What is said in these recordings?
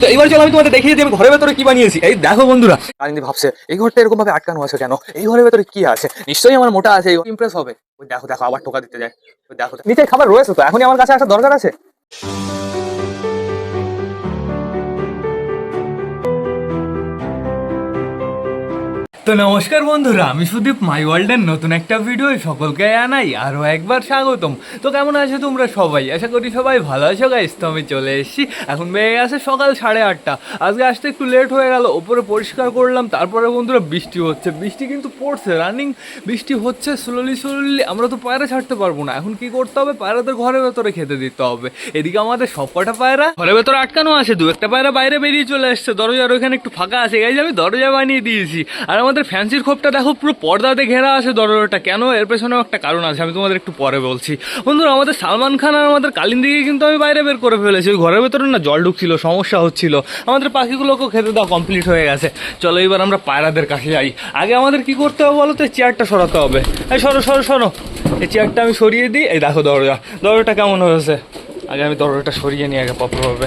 তো এইবার চলো আমি তোমাদের দেখিয়ে দিই আমি ঘরের ভেতরে কি বানিয়েছি। এই দেখো বন্ধুরা। কালিন্দি ভাবছে, এই ঘরটা এরকম ভাবে আটকানো আছে কেন? এই ঘরের ভেতরে কি আছে? নিশ্চয়ই আমার মোটা আছে ইমপ্রেস হবে। ওই দেখো দেখো, আবার টোকা দিতে যায়। ওই দেখো নিচে খাবার রয়েছে তো, এখনই আমার কাছে একটা দরকার আছে? তো নমস্কার বন্ধুরা, আমি সুদীপ মাই ওয়ার্ল্ডের নতুন একটা ভিডিও সকলকে আনাই আরও একবার স্বাগতম। তো কেমন আছো তোমরা সবাই? আশা করি সবাই ভালো আছো গাইস তো আমি চলে এসেছি। এখন বেড়ে গেছে সকাল সাড়ে আটটা। আজকে আসতে একটু লেট হয়ে গেল, ওপরে পরিষ্কার করলাম, তারপরে বন্ধুরা বৃষ্টি হচ্ছে। বৃষ্টি কিন্তু পড়ছে রানিং বৃষ্টি হচ্ছে স্লোলি স্লোলি আমরা তো পায়রা ছাড়তে পারব না। এখন কি করতে হবে? পায়রাদের ঘরের ভেতরে খেতে দিতে হবে। এদিকে আমাদের সব কটা পায়রা ঘরের ভেতরে আটকানো আছে, দু একটা পায়রা বাইরে বেরিয়ে চলে এসছে। দরজার ওখানে একটু ফাঁকা আছে গাইজ আমি দরজা বানিয়ে দিয়েছি। আর আমাদের ফ্যান্সির খোপটা দেখো, পুরো পর্দাতে ঘেরা আছে দরজাটা কেন? এর পেছনেও একটা কারণ আছে, আমি তোমাদের একটু পরে বলছি। বন্ধুরা, আমাদের সালমান খান আর আমাদের কালিন্দিকে কিন্তু আমি বাইরে বের করে ফেলেছি। ওই ঘরের ভেতরে না জল ঢুকছিল, সমস্যা হচ্ছিল। আমাদের পাখিগুলোকেও খেতে দাও কমপ্লিট হয়ে গেছে। চলো, এবার আমরা পায়রাদের কাছে যাই। আগে আমাদের কি করতে হবে বলো তো? এই চেয়ারটা সরাতে হবে। এই সরো সরো সরো। এই চেয়ারটা আমি সরিয়ে দিই। এই দেখো দরজা। দরজাটা কেমন হয়েছে? আগে আমি দরজাটা সরিয়ে নিই আগে প্রপারভাবে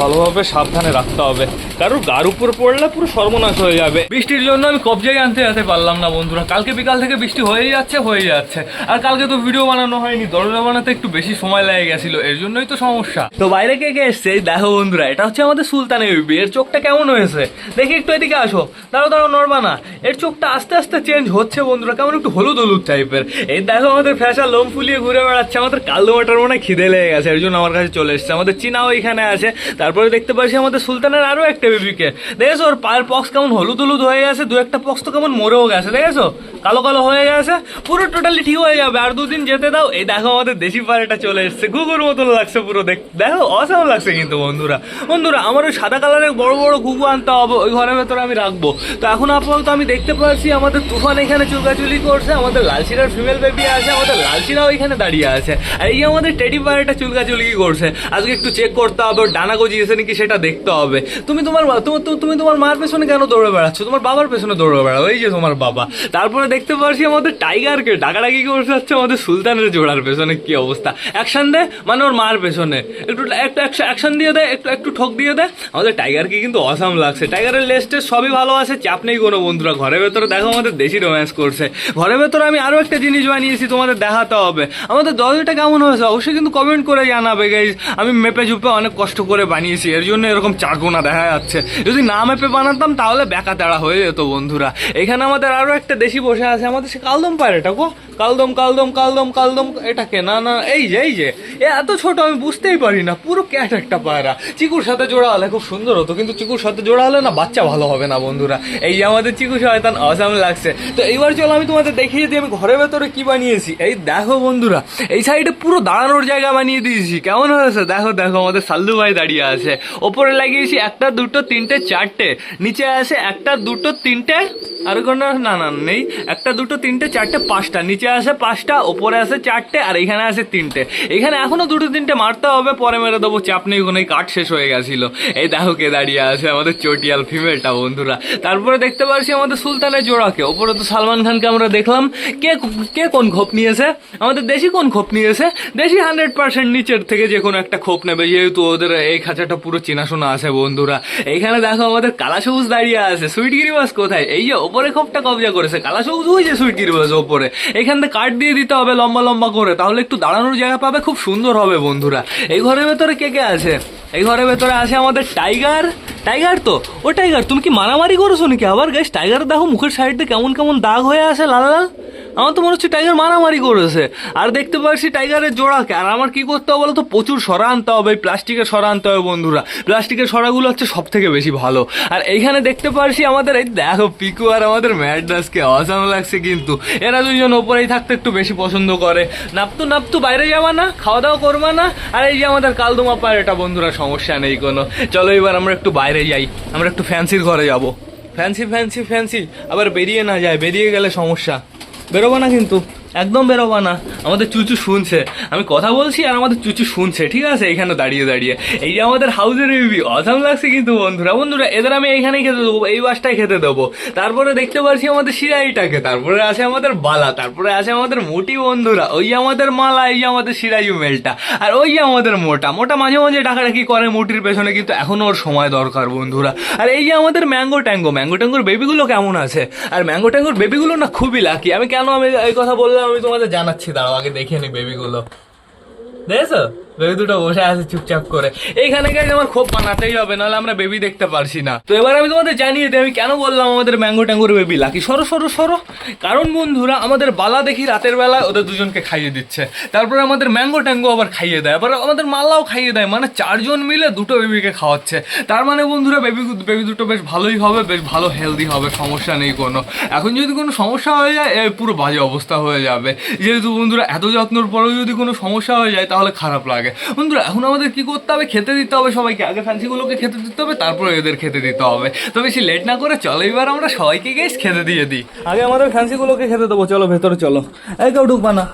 ভালোভাবে সাবধানে রাখতে হবে। কারোর গার উপর পড়লে পুরো সর্বনাশ হয়ে যাবে। বৃষ্টির জন্য আমি কবজায় আনতে যেতে পারলাম না, বন্ধুরা। কালকে বিকাল থেকে বৃষ্টি হয়ে যাচ্ছে হয়ে যাচ্ছে। আর কালকে তো ভিডিও বানানো হয়নি, দরজা বানাতে একটু বেশি সময় লেগে গেছিল, এর জন্যই তো সমস্যা। তো বাইরে কে কে এসছে? দেখো, বন্ধুরা, এটা হচ্ছে আমাদের সুলতানের বেবি এর চোখটা কেমন হয়েছে? দেখি একটু এদিকে আসো। দাঁড়াও দাঁড়াও, নড়বা না। এর চোখটা আস্তে আস্তে চেঞ্জ হচ্ছে, বন্ধুরা, কেমন একটু হলুদ হলুদ টাইপের এই দেখো, আমাদের ফ্যাশা লোম ফুলিয়ে ঘুরে বেড়াচ্ছে, আমাদের কালো মাটার মনে খিদে লেগে গেছে, এর জন্য আমার কাছে চলে এসেছে। আমাদের চীনাও এখানে আছে তারপরে দেখতে পাচ্ছি আমাদের সুলতানের আরও একটা বেবিকে। দেখেছ? ওর পায়ের পক্স কেমন হলুদ হলুদ হয়ে গেছে দু একটা পক্স তো কেমন মরেও গেছে, দেখেছ? কালো কালো হয়ে গেছে, পুরো টোটালি ঠিক হয়ে যাবে। আর দুদিন যেতে দাও। এই দেখো আমাদের দেশি পাড়াটা চলে এসছে। ঘুঘুর মতন লাগছে পুরো দেখ দেখো অসাম লাগছে কিন্তু বন্ধুরা। বন্ধুরা, আমার ওই সাদা কালারের বড় বড় ঘুঘু আনতে হবে, ওই ঘরের ভেতরে আমি রাখব। তো এখন আপাতত আমি দেখতে পাচ্ছি আমাদের তুফান এখানে চুলকাচুলি করছে, আমাদের লালচিরার ফিমেল বেবি আছে, আমাদের লালচিরাও এখানে দাঁড়িয়ে আছে। আর এই আমাদের টেডি পাড়াটা চুলকাচুলি করছে। আজকে একটু চেক করতে হবে ডানা গজিয়েছে নাকি সেটা দেখতে হবে। তুমি তোমার তুমি- তুমি- তুমি তোমার মার পেছনে কেন দৌড়ে বেড়াচ্ছ? তোমার বাবার পেছনে দৌড়ে বেড়াও, এই যে তোমার বাবা। তারপরে দেখতে পাচ্ছি আমাদের টাইগারকে ডাকাডাকি করছে যাচ্ছে, আমাদের সুলতানের জোড়ার পেছনে কি অবস্থা। অ্যাকশন দে মানে ওর মার পেছনে। একটু একটু অ্যাকশন দিয়ে দে, একটু একটু ঠক দিয়ে দে। আমাদের টাইগারকে কিন্তু অসাম লাগছে। টাইগারের লেস্টে সবই ভালো আছে, চাপ নেই কোনো বন্ধুরা। ঘরের ভেতরে দেখো আমাদের দেশি রোম্যান্স করছে। ঘরের ভেতরে আমি আরও একটা জিনিস বানিয়েছি, তোমাদের দেখাতে হবে। আমাদের দরজাটা কেমন হয়েছে? অবশ্যই কিন্তু কমেন্ট করে জানাবে গাইজ আমি মেপে ঝুপে অনেক কষ্ট করে বানিয়েছি, এর জন্য এরকম চারকোনা দেখা যাচ্ছে। যদি না মেপে বানাতাম, তাহলে বেকা তেড়া হয়ে যেত বন্ধুরা। এখানে আমাদের আরও একটা দেশি বসে আছে, আমাদের সে কালদম পায়রাটা গো। কালদম কালদম কালদম কালদম, এটাকে, না না, এই যে এই যে। এত ছোট আমি বুঝতেই পারি না, পুরো ক্যাট একটা পায়রা। চিকুর সাথে জোড়া হলে খুব সুন্দর হতো, কিন্তু চিকুর সাথে জোড়া হলে না বাচ্চা ভালো হবে না, বন্ধুরা। এই যে আমাদের চিকু শয়তান অসাম লাগছে। তো এইবার চলো, আমি তোমাদের দেখিয়ে দিই, আমি ঘরের ভেতরে কি বানিয়েছি। এই দেখো, বন্ধুরা, এই সাইডে পুরো দাঁড়ানোর জায়গা বানিয়ে দিয়েছি। কেমন হয়েছে? দেখো দেখো, আমাদের সাল্লু ভাই দাঁড়িয়ে আছে। ওপরে লাগিয়েছি একটা, দুটো, তিনটে, চারটে। নিচে আছে একটা, দুটো, তিনটে, আর কোনো না না, নেই। একটা, দুটো, তিনটে, চারটে, পাঁচটা। নিচে আছে পাঁচটা, ওপরে আছে চারটে, আর এখানে আছে তিনটে। এখানে এখনও দুটো তিনটে মারতে হবে, পরে মেরে দেবো, চাপ নেই কোনো কাঠ শেষ হয়ে গেছিল। এই দেখো কে দাঁড়িয়ে আছে, আমাদের চটিয়াল ফিমেলটা বন্ধুরা। তারপরে দেখতে পাচ্ছি আমাদের সুলতানের জোড়াকে। ওপরে তো সালমান খানকে আমরা দেখলাম। কে কে কোন খোপ নিয়েছে? আমাদের দেশি কোন খোপ নিয়েছে? দেশি হান্ড্রেড পার্সেন্ট নিচের থেকে যে কোনো একটা খোপ নেবে, যেহেতু ওদের এই খাঁচাটা পুরো চেনাশোনা আছে, বন্ধুরা। এখানে দেখো আমাদের কালা সবুজ দাঁড়িয়ে আছে। সুইট গিরিবাস কোথায়? এই যে ওপরে খোপটা কবজা করেছে। কালা সবুজ ওই যে সুইট গিরিবাস ওপরে। এখান থেকে কাঠ দিয়ে দিতে হবে লম্বা লম্বা করে। তাহলে একটু দাঁড়ানোর জায়গা পাবে, খুব সুন্দর হবে বন্ধুরা। এই ঘরের ভেতরে কে কে আছে? এই ঘরের ভেতরে আছে আমাদের টাইগার। টাইগার তো? ও টাইগার, তুমি কি মারামারি করেছ নাকি? আবার গাইস টাইগার দেখো মুখের সাইডে কেমন কেমন দাগ হয়ে আছে লাল লাল। আমার তো মনে হচ্ছে টাইগার মারামারি করেছে। আর দেখতে পাচ্ছি টাইগারের জোড়াকে আর আমার কি করতে হবে বলতো? প্রচুর সরা আনতে হবে, এই প্লাস্টিকের সরা আনতে হবে বন্ধুরা। প্লাস্টিকের সরাগুলো হচ্ছে সব থেকে বেশি ভালো। আর এইখানে দেখতে পাচ্ছি আমাদের, এই দেখো পিকু আর আমাদের ম্যাডাসকে অসাম লাগছে কিন্তু। এরা দুজন ওপরেই থাকতে একটু বেশি পছন্দ করে। নাপতু নাপতু, বাইরে যাওয়া না খাওয়া দাওয়া করবা না। আর এই যে আমাদের কালদমা এটা বন্ধুরা, সমস্যা নেই কোনো। চলো এবার আমরা একটু বাইরে যাই। আমরা একটু ফ্যান্সির ঘরে যাব। Fancy fancy fancy. আবার বেরিয়ে না যায়, বেরিয়ে গেলে সমস্যা। বেরোবো না কিন্তু। একদম বেরোবা না। আমাদের চুচু শুনছে। আমি কথা বলছি আর আমাদের চুচু শুনছে। ঠিক আছে? এখানে দাঁড়িয়ে দাঁড়িয়ে। এই যে আমাদের হাউসের রিভিউ অসাম লাগছে কিন্তু বন্ধুরা। বন্ধুরা, এদের আমি এইখানেই খেতে দেবো, এই বাসটাই খেতে দেবো। তারপরে দেখতে পাচ্ছি আমাদের সিরাইটাকে তারপরে আছে আমাদের বালা, তারপরে আছে আমাদের মোটি বন্ধুরা। ওই আমাদের মালা, এই আমাদের সিরাইউ মেলটা। আর ওই যে আমাদের মোটা। মোটা মাঝে মাঝে ডাকাডাকি করে মোটির পেছনে, কিন্তু এখনও ওর সময় দরকার বন্ধুরা। আর এই যে আমাদের ম্যাঙ্গো ট্যাঙ্গো, ম্যাঙ্গো ট্যাঙ্গোর বেবিগুলো কেমন আছে? আর ম্যাঙ্গো ট্যাঙ্গোর বেবিগুলো না খুবই লাকি আমি কেন আমি এই কথা বললাম আমি তোমাদের জানাচ্ছি। দাঁড়াও আগে দেখে নি বেবিগুলো দেখেছ? বেবি দুটো বসে আছে চুপচাপ করে। এইখানে গিয়ে আমার খুব বানাতেই হবে, নাহলে আমরা বেবি দেখতে পারছি না। তো এবার আমি তোমাদের জানিয়ে দিই, আমি কেন বললাম আমাদের ম্যাঙ্গো ট্যাঙ্গোর বেবি লাকি, সরো সরো সরো। কারণ বন্ধুরা, আমাদের বালা দেখি রাতের বেলায় ওদের দুজনকে খাইয়ে দিচ্ছে। তারপরে আমাদের ম্যাঙ্গো ট্যাঙ্গো আবার খাইয়ে দেয়, আবার আমাদের মালাও খাইয়ে দেয় মানে চারজন মিলে দুটো বেবিকে খাওয়াচ্ছে। তার মানে বন্ধুরা বেবি বেবি দুটো বেশ ভালোই হবে, বেশ ভালো হেলদি হবে, সমস্যা নেই কোনো। এখন যদি কোনো সমস্যা হয়ে যায় পুরো বাজে অবস্থা হয়ে যাবে। যেহেতু বন্ধুরা, এত যত্নর পরেও যদি কোনো সমস্যা হয়ে যায়, তাহলে খারাপ লাগে। বন্ধুরা, এখন আমাদের কি করতে হবে? খেতে দিতে হবে সবাইকে। আগে ফ্যান্সিগুলোকে খেতে দিতে হবে, তারপরে এদের খেতে দিতে হবে। তো বেশি লেট না করে চলো, এবার আমরা সবাইকে গেস খেতে দিয়ে দিই। আগে আমাদের ফ্যান্সিগুলোকে খেতে দেবো, চলো ভেতরে চলো। এই কেউ ঢুকবা না।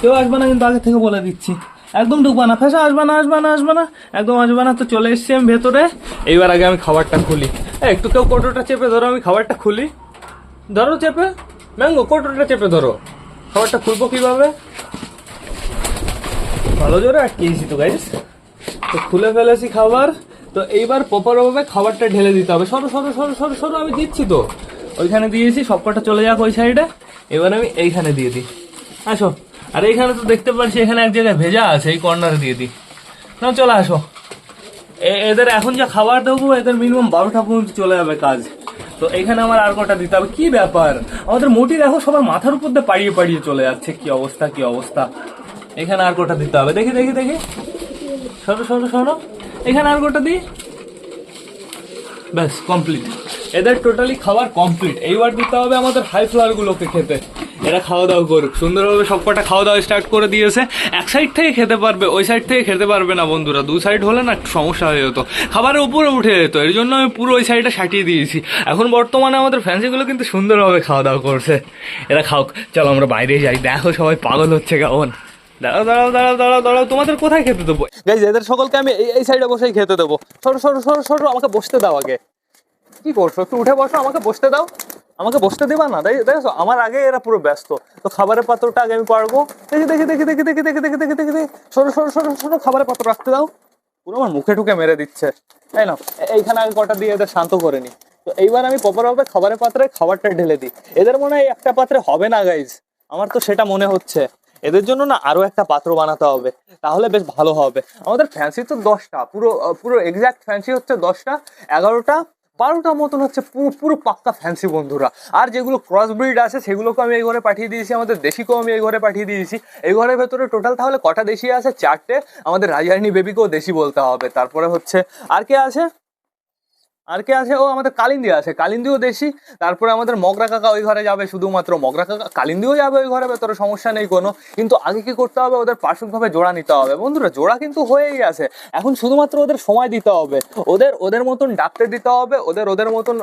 কেউ আসবে না, কিন্তু আগে থেকে বলে দিচ্ছি। একদম ঢুকবা না। ফেসা, আসবে না আসবে না আসবে না। একদম আসবে না, তো চলে এসছি আমি ভেতরে। এইবার আগে আমি খাবারটা খুলি। একটু কেউ কোটোটা চেপে ধরো, আমি খাবারটা খুলি। ধরো চেপে। ম্যাঙ্গো কোটোটা চেপে ধরো? খাবারটা খুলবো কীভাবে? ভালো জোরে আটকেছি তো গাইস তো খুলে ফেলেছি খাবার। তো এইবার প্রপারভাবে খাবারটা ঢেলে দিতে হবে। সরো সরো সরো সরো সরো, আমি দিচ্ছি তো। ওইখানে দিয়েছি, সবকটা চলে যাক ওই সাইডে এবার আমি এইখানে দিয়ে দিই। আসো। আর এইখানে তো দেখতে পাচ্ছি, এখানে এক জায়গায় ভেজা আছে, এই কর্নারে দিয়ে দিই। না চলে আসো। এদের এখন যা খাবার দেবো, এদের মিনিমাম বারোটা পর্যন্ত চলে যাবে কাজ। তো এখানে আমার আর কটা দিতে হবে। কি ব্যাপার? আমাদের মোটি দেখো সবার মাথার উপর দিয়ে পাড়িয়ে পাড়িয়ে চলে যাচ্ছে। কি অবস্থা কি অবস্থা? এখানে আর কোটা দিতে হবে। দেখি দেখি দেখি। সরো সরো সরো এখানে আর কোটা দিই? ব্যাস কমপ্লিট এদের টোটালি খাবার কমপ্লিট এইবার দিতে হবে আমাদের হাই ফ্লাওয়ার গুলোকে খেতে। এরা খাওয়া দাওয়া করুক। সুন্দরভাবে সবকটা খাওয়া দাওয়া স্টার্ট করে দিয়েছে। এক সাইড থেকে খেতে পারবে, ওই সাইড থেকে খেতে পারবে না বন্ধুরা। দু সাইড হলে না সমস্যা হয়ে যেত। খাবারের উপরে উঠে যেত। এর জন্য আমি পুরো ওই সাইডটা সাটিয়ে দিয়েছি। এখন বর্তমানে আমাদের ফ্যান্সিগুলো কিন্তু সুন্দরভাবে খাওয়া দাওয়া করছে। এরা খাওক। চলো আমরা বাইরে যাই। দেখো সবাই পাগল হচ্ছে কেমন। দাঁড়াও দাঁড়াও দাঁড়াও দাঁড়াও দাঁড়াও, তোমাদের কোথায় খেতে দেবো? গাইজ এদের সকলকে আমি এই- সাইডে বসেই খেতে দেবো। সরো সরো সরো সরো, আমাকে বসতে দাও আগে। কি করছ? একটু উঠে বসো, আমাকে বসতে দাও। আমাকে বসতে দেবা না? দেখো আমার আগে এরা পুরো ব্যস্ত। তো খাবারের পাত্রটা আগে আমি পারব। দেখি দেখি দেখি দেখি দেখি দেখি দেখি দেখি দেখি দেখি। সরো সরো সরো সরো, খাবারের পাত্র রাখতে দাও। পুরো আমার মুখে ঠুকে মেরে দিচ্ছে। তাই না? এইখানে আগে কটা দিয়ে এদের শান্ত করে নি তো এইবার আমি প্রপারভাবে খাবারের পাত্রে খাবারটা ঢেলে দিই। এদের মনে হয় একটা পাত্রে হবে না গাইজ আমার তো সেটা মনে হচ্ছে। এদের জন্য না আরও একটা পাত্র বানাতে হবে, তাহলে বেশ ভালো হবে। আমাদের ফ্যান্সি তো দশটা, পুরো পুরো এক্সাক্ট ফ্যান্সি হচ্ছে দশটা, এগারোটা বারোটা মতন হচ্ছে পুরো পুরো পাক্কা ফ্যান্সি বন্ধুরা। আর যেগুলো ক্রস ব্রিড আছে, সেগুলোকে আমি এই ঘরে পাঠিয়ে দিয়েছি, আমাদের দেশিকেও আমি এই ঘরে পাঠিয়ে দিয়েছি। এই ঘরের ভেতরে টোটাল তাহলে কটা দেশি আছে? চারটে। আমাদের রাজহারিণী বেবিকেও দেশি বলতে হবে। তারপরে হচ্ছে আর কে আছে? আর কে আছে? ও আমাদের কালিন্দি আছে। কালিন্দিও দেশি তারপরে আমাদের মগরা কাকা ওই ঘরে যাবে শুধুমাত্র। মগরা কাকা কালিন্দিও যাবে ওই ঘরে তোর সমস্যা নেই কোনো। কিন্তু আগে কি করতে হবে? ওদের পার্শ্বিকভাবে জোড়া নিতে হবে। বন্ধুরা, জোড়া কিন্তু হয়েই আছে। এখন শুধুমাত্র ওদের সময় দিতে হবে। ওদের ওদের মতন ডাকতে দিতে হবে। ওদের ওদের মতন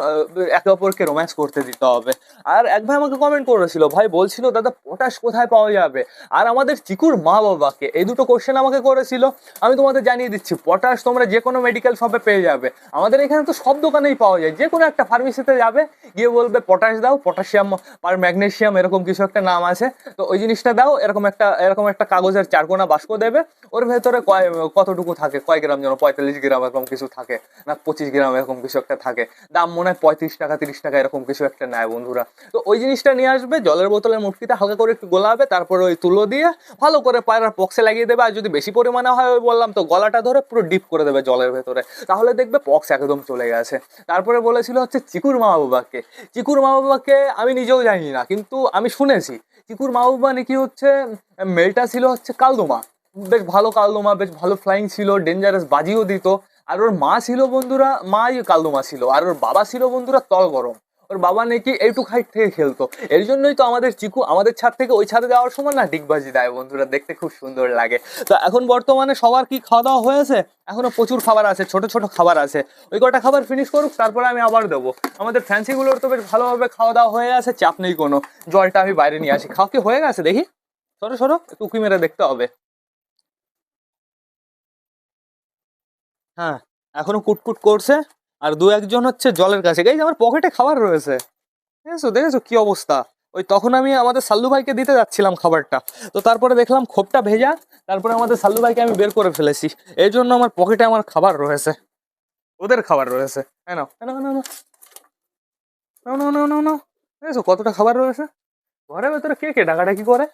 একে অপরকে রোম্যান্স করতে দিতে হবে। আর এক ভাই আমাকে কমেন্ট করেছিল, ভাই, বলছিল, দাদা পটাশ কোথায় পাওয়া যাবে? আর আমাদের চিকুর মা বাবাকে এই দুটো কোশ্চেন আমাকে করেছিল। আমি তোমাদের জানিয়ে দিচ্ছি পটাশ তোমরা যে কোনো মেডিকেল শপে পেয়ে যাবে। আমাদের এখানে তো সব দোকানেই পাওয়া যায়। যে কোনো একটা ফার্মেসিতে যাবে, গিয়ে বলবে পটাশ দাও পটাশিয়াম আর ম্যাগনেসিয়াম এরকম কিছু একটা নাম আছে। তো ওই জিনিসটা দাও, এরকম একটা এরকম একটা কাগজের চারকোনা বাস্ক দেবে। ওর ভেতরে কয়, কতটুকু থাকে? কয় গ্রাম যেন, পঁয়তাল্লিশ গ্রাম এরকম কিছু থাকে না, পঁচিশ গ্রাম এরকম কিছু একটা থাকে। দাম মনে হয় পঁয়ত্রিশ টাকা, তিরিশ টাকা এরকম কিছু একটা নেয় বন্ধুরা। তো ওই জিনিসটা নিয়ে আসবে, জলের বোতলের মুটকিতে হালকা করে একটু গোলাবে, তারপরে ওই তুলো দিয়ে ভালো করে পায়রার পক্সে লাগিয়ে দেবে। আর যদি বেশি পরিমাণে হয়, ওই বললাম তো, গলাটা ধরে পুরো ডিপ করে দেবে জলের ভেতরে। তাহলে দেখবে পক্স একদম চলে গেছে। তারপরে বলেছিল হচ্ছে চিকুর মা বাবাকে চিকুর মা বাবাকে আমি নিজেও জানি না, কিন্তু আমি শুনেছি। চিকুর মা বাবা নাকি হচ্ছে, মেলটা ছিল হচ্ছে কালদোমা। বেশ ভালো কালদোমা, বেশ ভালো ফ্লাইং ছিল ডেঞ্জারাস বাজিও দিত। আর ওর মা ছিল বন্ধুরা, মাই কালদোমা ছিল। আর ওর বাবা ছিল বন্ধুরা তল গরম ওর বাবা নাকি এইটুক হাইট থেকে খেলতো। এর জন্যই তো আমাদের চিকু আমাদের ছাদ থেকে ওই ছাদে যাওয়ার সময় না ডিগবাজি দেয় বন্ধুরা, দেখতে খুব সুন্দর লাগে। তো এখন বর্তমানে সবার কি খাওয়া দাওয়া হয়েছে? এখনও প্রচুর খাবার আছে, ছোট ছোট খাবার আছে। ওই কটা খাবার ফিনিশ করুক, তারপরে আমি আবার দেবো। আমাদের ফ্যান্সিগুলোর তো বেশ ভালোভাবে খাওয়া দাওয়া হয়ে আছে, চাপ নেই কোনো। জলটা আমি বাইরে নিয়ে আসি। খাওয়া কি হয়ে গেছে দেখি? সরো সরো উকি মেরে দেখতে হবে। হ্যাঁ এখনও কুটকুট করছে। আর দু একজন হচ্ছে জলের কাছে গাইজ, আমার পকেটে খাবার রয়েছে। দেখেছ? দেখেছ কি অবস্থা? ওই তখন আমি আমাদের সাল্লু ভাইকে দিতে যাচ্ছিলাম খাবারটা। তো তারপরে দেখলাম খোপটা ভেজা, তারপরে আমাদের সাল্লু ভাইকে আমি বের করে ফেলেছি। এই জন্য আমার পকেটে আমার খাবার রয়েছে। ওদের খাবার রয়েছে। হ্যাঁ না না না না না দেখেছ কতটা খাবার রয়েছে? ঘরের ভেতরে কে কে ডাকাডাকি করে?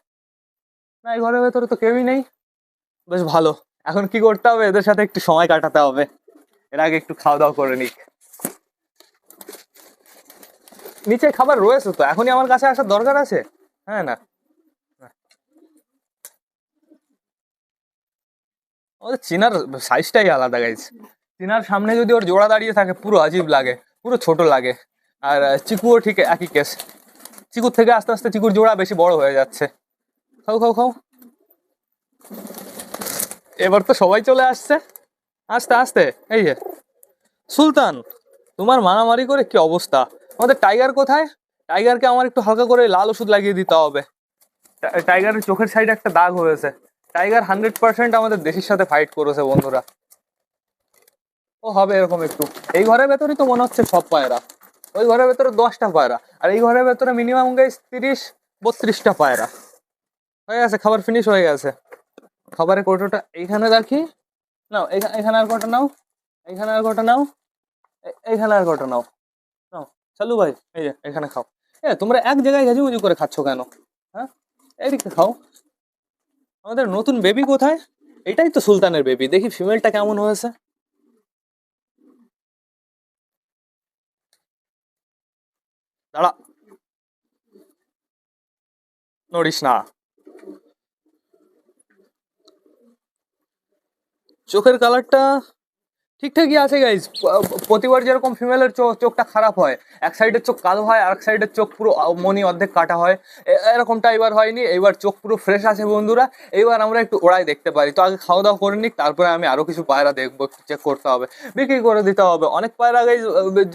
না এই ঘরের ভেতরে তো কেউই নেই। বেশ ভালো। এখন কি করতে হবে? এদের সাথে একটু সময় কাটাতে হবে। এর আগে একটু খাওয়া দাওয়া করে নিক। নিচে খাবার রয়েছে তো, এখনই আমার কাছে আসার দরকার আছে? হ্যাঁ না। আমাদের চিনার সাইজটাই আলাদা গাইজ চিনার সামনে যদি ওর জোড়া দাঁড়িয়ে থাকে, পুরো আজীব লাগে, পুরো ছোট লাগে। আর চিকুও ঠিক একই কেস চিকুর থেকে আস্তে আস্তে চিকুর জোড়া বেশি বড় হয়ে যাচ্ছে। খাও খাও খাও। এবার তো সবাই চলে আসছে। আস্তে আস্তে, এই যে। সুলতান, তোমার মারামারি করে কি অবস্থা? আমাদের টাইগার কোথায়? টাইগারকে আমার একটু হালকা করে লাল ওষুধ লাগিয়ে দিতে হবে। টাইগারের চোখের সাইডে একটা দাগ হয়েছে। টাইগার হান্ড্রেড পার্সেন্ট আমাদের দেশের সাথে ফাইট করেছে, বন্ধুরা। ও হবে এরকম একটু। এই ঘরের ভেতরেই তো মনে হচ্ছে সব পায়রা। ওই ঘরের ভেতরে দশটা পায়রা। আর এই ঘরের ভেতরে মিনিমাম গাইস তিরিশ, বত্রিশটা পায়রা। হয়ে গেছে, খাবার ফিনিশ হয়ে গেছে। খাবারের কৌটোটা এইখানে রাখি। নাও এখানে আর কটা নাও এইখানে আর কটা নাও এইখানে আর কটা নাও নাও, চালু ভাই, এই যে, এখানে খাও। এ, তোমরা এক জায়গায় ঘাজি করে খাচ্ছ কেন? হ্যাঁ? এইদিকে খাও। আমাদের নতুন বেবি কোথায়? এটাই তো সুলতানের বেবি দেখি ফিমেলটা কেমন হয়েছে। দাঁড়া। নড়িস না। চোখের কালারটা ঠিকঠাকই আছে গাইজ প্রতিবার যেরকম ফিমেলের চোখ চোখটা খারাপ হয়, এক সাইডের চোখ কালো হয় আর এক সাইডের চোখ পুরো মনি অর্ধেক কাটা হয়। এরকমটা এবার হয়নি, এবার চোখ পুরো ফ্রেশ আছে, বন্ধুরা। এইবার আমরা একটু ওড়াই দেখতে পারি। তো আগে খাওয়া দাওয়া করে নিক, তারপরে আমি আরও কিছু পায়রা দেখব চেক করতে হবে। বিক্রি করে দিতে হবে। অনেক পায়রা গাইজ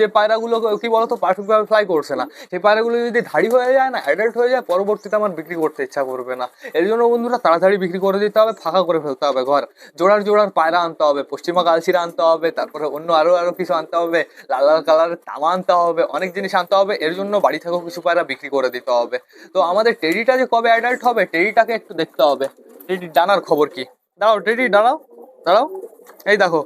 যে পায়রাগুলো, কি বলতো পারফেক্টভাবে ফ্লাই করছে না। সেই পায়রাগুলো যদি ধাড়ি হয়ে যায় না অ্যাডাল্ট হয়ে যায়, পরবর্তীতে আমার বিক্রি করতে ইচ্ছা করবে না। এর জন্য, বন্ধুরা, তাড়াতাড়ি বিক্রি করে দিতে হবে, ফাঁকা করে ফেলতে হবে ঘর। জোড়ার জোড়ার পায়রা আনতে হবে, পশ্চিমা কালচিরা আনতে হবে। তারপরে অন্য আরও আরও কিছু আনতে হবে, লাল লাল কালারের তামা আনতে হবে, অনেক জিনিস আনতে হবে, এর জন্য বাড়ি থেকেও কিছু পায়রা বিক্রি করে দিতে হবে। তো আমাদের টেডিটা যে কবে অ্যাডাল্ট হবে, টেডিটাকে একটু দেখতে হবে। টেডি, ডানার খবর কি? দাঁড়াও, টেডি, দাঁড়াও দাঁড়াও, এই দেখো।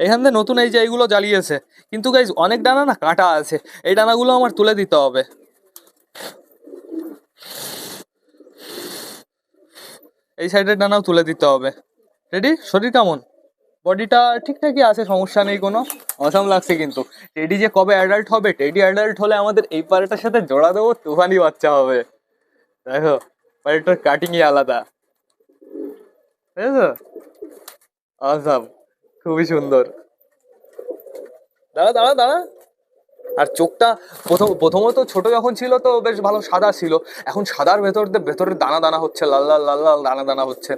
এখান থেকে নতুন এই যে এইগুলো জ্বালিয়েছে। কিন্তু গাইজ অনেক ডানা না কাটা আছে, এই ডানাগুলো আমার তুলে দিতে হবে। এই সাইডের ডানাও তুলে দিতে হবে। রেডি শরীর কেমন? বডিটা ঠিকঠাকই আছে, সমস্যা নেই কোনো। অসম লাগছে কিন্তু। টেডি যে কবে অ্যাডাল্ট হবে? টেডি অ্যাডাল্ট হলে আমাদের এই পাড়াটার সাথে জোড়া দেবো, তুফানি বাচ্চা হবে। দেখো, পাড়াটার কাটিংই আলাদা। দেখেছ অসম খুবই সুন্দর। দাঁড়া দাঁড়া দাঁড়া। আর চোখটা প্রথম, প্রথমত ছোট যখন ছিল তো বেশ ভালো সাদা ছিল। এখন সাদার ভেতর ভেতরে দানা দানা হচ্ছে, লাল লাল লাল লাল দানা দানা হচ্ছে।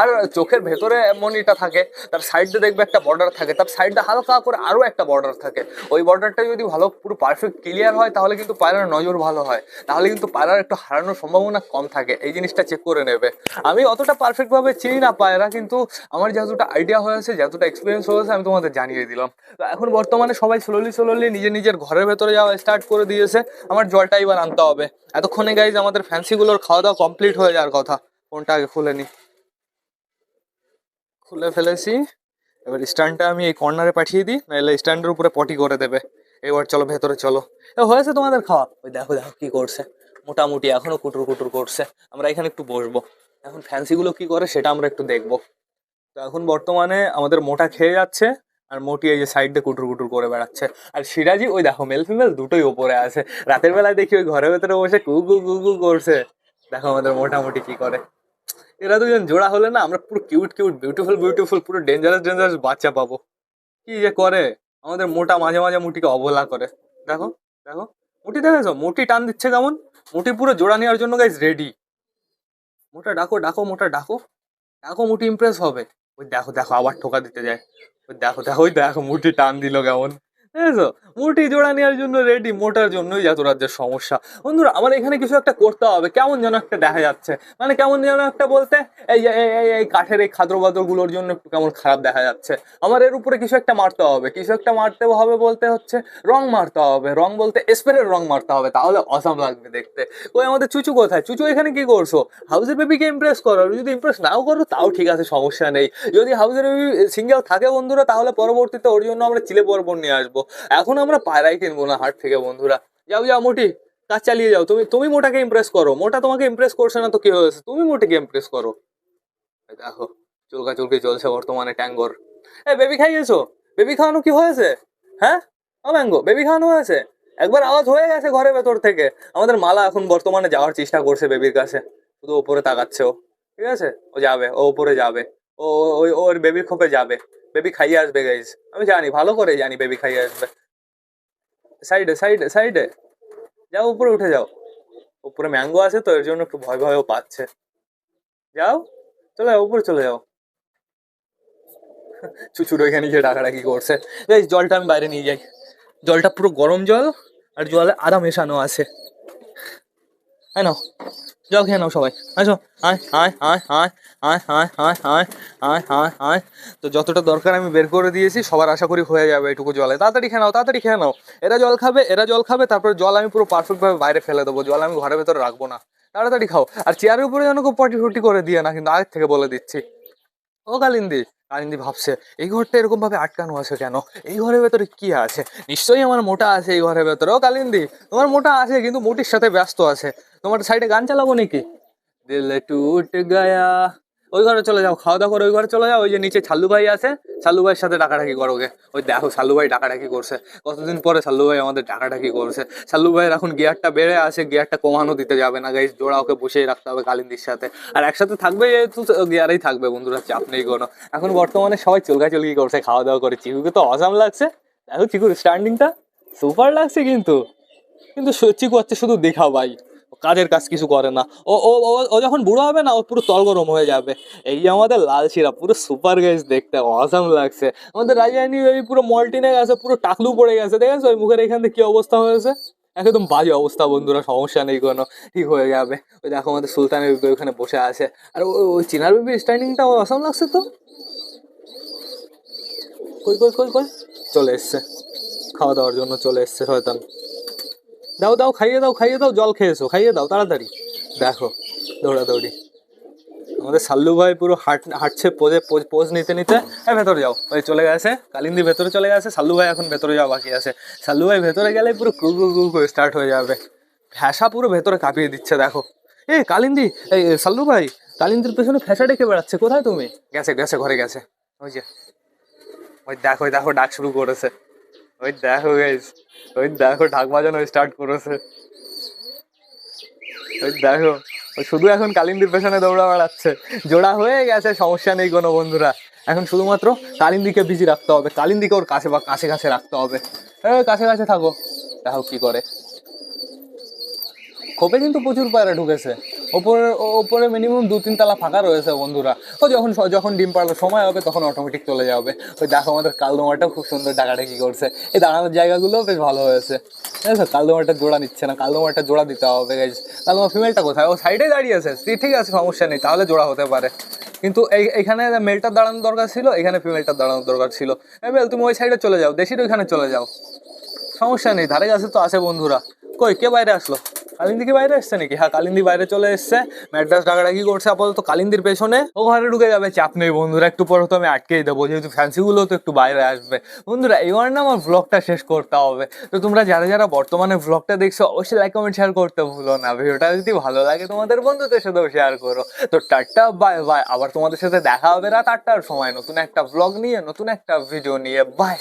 আর চোখের ভেতরে মনিটা থাকে, তার সাইডে দেখবে একটা বর্ডার থাকে, তার সাইডে হালকা করে আরও একটা বর্ডার থাকে। ওই বর্ডারটা যদি ভালো, পুরো পারফেক্ট ক্লিয়ার হয়, তাহলে কিন্তু পায়রার নজর ভালো হয়। তাহলে কিন্তু পায়রার একটু হারানোর সম্ভাবনা কম থাকে। এই জিনিসটা চেক করে নেবে। আমি অতটা পারফেক্টভাবে চিনি না পায়রা, কিন্তু আমার যতটা আইডিয়া হয়েছে, যতটা এক্সপিরিয়েন্স হয়েছে, আমি তোমাদের জানিয়ে দিলাম। এখন বর্তমানে সবাই স্লোলি স্লোলি নিজের নিজের ঘরের ভেতরে যাওয়া স্টার্ট করে দিয়েছে, আমার জলটা এবার আনতে হবে। এতক্ষণে গাইজ আমাদের ফ্যান্সিগুলোর খাওয়া দাওয়া কমপ্লিট হয়ে যাওয়ার কথা। ফোনটা আগে খুলে নি। খুলে ফেলেছি। এবার স্ট্যান্ডটা আমি এই কর্নারে পাঠিয়ে দিই, নাহলে স্ট্যান্ডের উপরে পটি করে দেবে। এবার চলো, ভেতরে চলো। এ, হয়েছে তোমাদের খাওয়া? ওই দেখো দেখো কি করছে। মোটামুটি এখনও কুটুর কুটুর করছে। আমরা এখানে একটু বসবো। এখন ফ্যান্সিগুলো কি করে সেটা আমরা একটু দেখব। তো এখন বর্তমানে আমাদের মোটা খেয়ে যাচ্ছে। আর মোটি এই যে সাইডে কুটুর কুটুর করে বেড়াচ্ছে। আর সিরাজি ওই দেখো মেল ফিমেল দুটোই ওপরে আছে। রাতের বেলায় দেখি ওই ঘরের ভেতরে বসে কু কু কু কু করছে। দেখো আমাদের মোটামুটি কি করে। এরা দুজন জোড়া হলে না আমরা পুরো কিউট কিউট বিউটিফুল বিউটিফুল পুরো ডেঞ্জারাস ডেঞ্জারাস বাচ্চা পাবো। কি যে করে? আমাদের মোটা মাঝে মাঝে মুটিকে অবহেলা করে। দেখো দেখো। মুটি দেখেছ? মুটি টান দিচ্ছে কেমন? মুটি পুরো জোড়া নেওয়ার জন্য গাইজ রেডি মোটা ডাকো ডাকো, মোটা ডাকো। ডাকো, মুটি ইমপ্রেস হবে। ওই দেখো দেখো আবার ঠোকা দিতে যায়। ওই দেখো দেখো, ওই দেখো, মুঠি টান দিল কেমন। বুঝেছ মুটি জোড়া নেওয়ার জন্য রেডি মোটার জন্যই এত রাজ্যের সমস্যা। বন্ধুরা, আমার এখানে কিছু একটা করতে হবে, কেমন যেন একটা দেখা যাচ্ছে। মানে কেমন যেন একটা বলতে, এই এই কাঠের এই খাদ্রগুলোর জন্য একটু কেমন খারাপ দেখা যাচ্ছে। আমার এর উপরে কিছু একটা মারতে হবে, কিছু একটা মারতে হবে বলতে হচ্ছে, রং মারতে হবে। রং বলতে স্প্রের রং মারতে হবে, তাহলে অসাম লাগবে দেখতে। ওই আমাদের চুচু কোথায়? চুচু, এখানে কি করছ? হাউসের বেবিকে ইমপ্রেস করো যদি ইমপ্রেস নাও করো, তাও ঠিক আছে, সমস্যা নেই। যদি হাউসের বেবি সিঙ্গেল থাকে বন্ধুরা, তাহলে পরবর্তীতে ওর জন্য আমরা চিলে পর্বণ নিয়ে আসব। এখন আমরা পায়রাই কিনবো না হাট থেকে, বন্ধুরা। যাও যাও, মোটি, কাজ চালিয়ে যাও। তুমি তুমি মোটাকে ইমপ্রেস করো। মোটা তোমাকে ইমপ্রেস করছে না তো কি হয়েছে? তুমি মোটিকে ইমপ্রেস করো। দেখো, চুলকা চুলকি চলছে বর্তমানে ট্যাঙ্গর। এ, বেবি খাই গেছো বেবি খাওয়ানো কি হয়েছে? হ্যাঁ? ম্যাঙ্গো, বেবি খাওয়ানো হয়েছে? একবার আওয়াজ হয়ে গেছে ঘরের ভেতর থেকে। আমাদের মালা এখন বর্তমানে যাওয়ার চেষ্টা করছে বেবির কাছে। শুধু ওপরে তাকাচ্ছে ও। ঠিক আছে? ও যাবে, ও উপরে যাবে। ও- ওই, ওর বেবির খোপে যাবে। বেবি খাইয়ে আসবে গাইজ আমি জানি, ভালো করে জানি বেবি খাইয়ে আসবে। সাইডে সাইডে সাইডে যাও, উপরে উঠে যাও। উপরে ম্যাঙ্গো আছে তো, এর জন্য একটু ভয় ভয়ও পাচ্ছে। যাও, চলে যাও, উপরে চলে যাও। চুচুর ওইখানে গিয়ে ডাকাডাকি করছে। জলটা আমি বাইরে নিয়ে যাই। জলটা পুরো গরম জল, আর জলে আদা মেশানো আছে। হ্যাঁ নাও জল খেয়ে নাও সবাই আসো আয় আয় আয় আয় আয় আয় আয় আয় আয় আয় আয় তো যতটা দরকার আমি বের করে দিয়েছি সবার আশা করি হয়ে যাবে এটুকু জলে তাড়াতাড়ি খেয়ে নাও তাড়াতাড়ি খেয়ে নাও এরা জল খাবে এরা জল খাবে তারপর জল আমি পুরো পারফেক্টভাবে বাইরে ফেলে দেবো জল আমি ঘরের ভেতরে রাখব না তাড়াতাড়ি খাও আর চেয়ারের উপরে যেন খুব পটি ফুটি করে দিয়ে না কিন্তু আগের থেকে বলে দিচ্ছি ও কালিন্দি কালিন্দি ভাবছে, এই ঘরটা এরকম ভাবে আটকানো আছে কেন? এই ঘরের ভেতরে কি আছে? নিশ্চয়ই আমার মোটা আছে এই ঘরের ভেতরে। ও কালিন্দি, তোমার মোটা আছে, কিন্তু মোটির সাথে ব্যস্ত আছে। তোমার সাইডে গান চালাবো নাকি? দিল টুট গায়া ওই ঘরে চলে যাও, খাওয়া দাওয়া করে ওই ঘরে চলে যাও, ওই যে নিচে ছাল্লু ভাই আছে ছাল্লু ভাইয়ের সাথে ডাকাডাকি করো গে। ওই দেখো ছাল্লু ভাই ডাকাডাকি করছে। কতদিন পরে ছাল্লু ভাই আমাদের ডাকাডাকি করছে। ছাল্লু ভাইয়ের এখন গিয়ারটা বেড়ে আছে গিয়ারটা কমানো দিতে যাবে না গাইজ জোড়া ওকে বসেই রাখতে হবে কালিন্দির সাথে। আর একসাথে থাকবে যেহেতু গিয়ারেই থাকবে, বন্ধুরা, চাপ নেই কোনো। এখন বর্তমানে সবাই চলকাচলকি করছে, খাওয়া দাওয়া করে। চিকুকে তো অসাম লাগছে। দেখো, চিকুর স্ট্যান্ডিংটা সুপার লাগছে কিন্তু। কিন্তু চিকু হচ্ছে শুধু দেখা ভাই। কাজের কাজ কিছু করে না। ও ও, ও- যখন বুড়ো হবে না, ও পুরো তল গরম হয়ে যাবে। এই যে আমাদের লাল শিরা, পুরো সুপার গাইজ দেখতে অসাম লাগছে। আমাদের রাজানি ওই পুরো মল্টিনে গেছে, পুরো টাকলু পড়ে গেছে, দেখেছ? ওই মুখের এখান থেকে কি অবস্থা হয়েছে? একদম বাজে অবস্থা, বন্ধুরা, সমস্যা নেই কোনো। ঠিক হয়ে যাবে। ওই দেখো আমাদের সুলতানের ওখানে বসে আছে। আর ও- ওই চিনার বেবি স্ট্যান্ডিংটা অসাম লাগছে তো? কই কই কই কই? চলে এসছে। খাওয়া দাওয়ার জন্য চলে এসছে, শয়তান। দাও দাও, খাইয়ে দাও খাইয়ে দাও, জল খেয়েছো, খাইয়ে দাও, তাড়াতাড়ি। দেখো দৌড়াদৌড়ি আমাদের সাল্লু ভাই পুরো হাঁট, হাঁটছে, পোজে, পোজ- নিতে নিতে। হ্যাঁ ভেতরে যাও। ওই চলে গেছে, কালিন্দি ভেতরে চলে গেছে, সাল্লু ভাই এখন ভেতরে যাওয়া বাকি আছে। সাল্লু ভাই ভেতরে গেলে পুরো কু কু কু করে স্টার্ট হয়ে যাবে। ফ্যাসা পুরো ভেতরে কাঁপিয়ে দিচ্ছে, দেখো। এ, কালিন্দি, এই সাল্লু ভাই, কালিন্দির পেছনে ফ্যাসা ডেকে বেড়াচ্ছে, কোথায় তুমি? গেছে গেছে, ঘরে গেছে। ওই যে। ওই দেখো দেখো, ডাক শুরু করেছে। ওই দেখো গাইস ওই দেখো ঢাক বাজানো স্টার্ট করেছে। ওই দেখো শুধু এখন কালিন্দির পেছনে দৌড়া বেড়াচ্ছে। জোড়া হয়ে গেছে, সমস্যা নেই কোনো বন্ধুরা। এখন শুধুমাত্র কালিন্দিকে বিজি রাখতে হবে। কালিন্দিকে ওর কাছে বা কাছে কাছে রাখতে হবে। হ্যাঁ কাছে কাছে থাকো। দেখো কি করে। খোপে কিন্তু প্রচুর পায়রা ঢুকেছে। ওপরে ওপরে মিনিমাম দু তিন তালা ফাঁকা রয়েছে বন্ধুরা। ও যখন যখন ডিম পাড়ার সময় হবে, তখন অটোমেটিক চলে যাবে। ওই দেখো আমাদের কালদোমাটাও খুব সুন্দর ডাকাডাকি করছে। এই দাঁড়ানোর জায়গাগুলোও বেশ ভালো হয়েছে। ঠিক আছে? কালদোমাটা জোড়া নিচ্ছে না। কালদোমাটা জোড়া দিতে হবে গাইজ কালদোমা ফিমেলটা কোথায়? ও সাইডে দাঁড়িয়ে আছে। ঠিক- ঠিক আছে, সমস্যা নেই। তাহলে জোড়া হতে পারে। কিন্তু এই, এখানে মেলটার দাঁড়ানোর দরকার ছিল, এখানে ফিমেলটার দাঁড়ানোর দরকার ছিল। এবার তুমি ওই সাইডে চলে যাও। দেশির ওইখানে চলে যাও। সমস্যা নেই ধারে কাছে তো আছে বন্ধুরা। কই, কে বাইরে আসলো? কালিন্দি কি বাইরে এসছে নাকি? হ্যাঁ কালিন্দি বাইরে চলে এসছে। ম্যাড্রাস ডাকাডাকি করছে আপাতত। কালিন্দির পেছনে ও ঘরে ঢুকে যাবে, চাপ নেই বন্ধুরা। একটু পরে তো আমি আটকেই দেবো, যেহেতু ফ্যান্সিগুলো তো একটু বাইরে আসবে। বন্ধুরা এবার না আমার ব্লগটা শেষ করতে হবে। তো তোমরা যারা যারা বর্তমানে ব্লগটা দেখছ, অবশ্যই লাইক কমেন্ট শেয়ার করতে ভুলো না। ভিডিওটা যদি ভালো লাগে, তোমাদের বন্ধুদের সাথেও শেয়ার করো। তো টাটা বাই বাই আবার তোমাদের সাথে দেখা হবে রাত আটটার সময়। নতুন একটা ব্লগ নিয়ে, নতুন একটা ভিডিও নিয়ে। বাই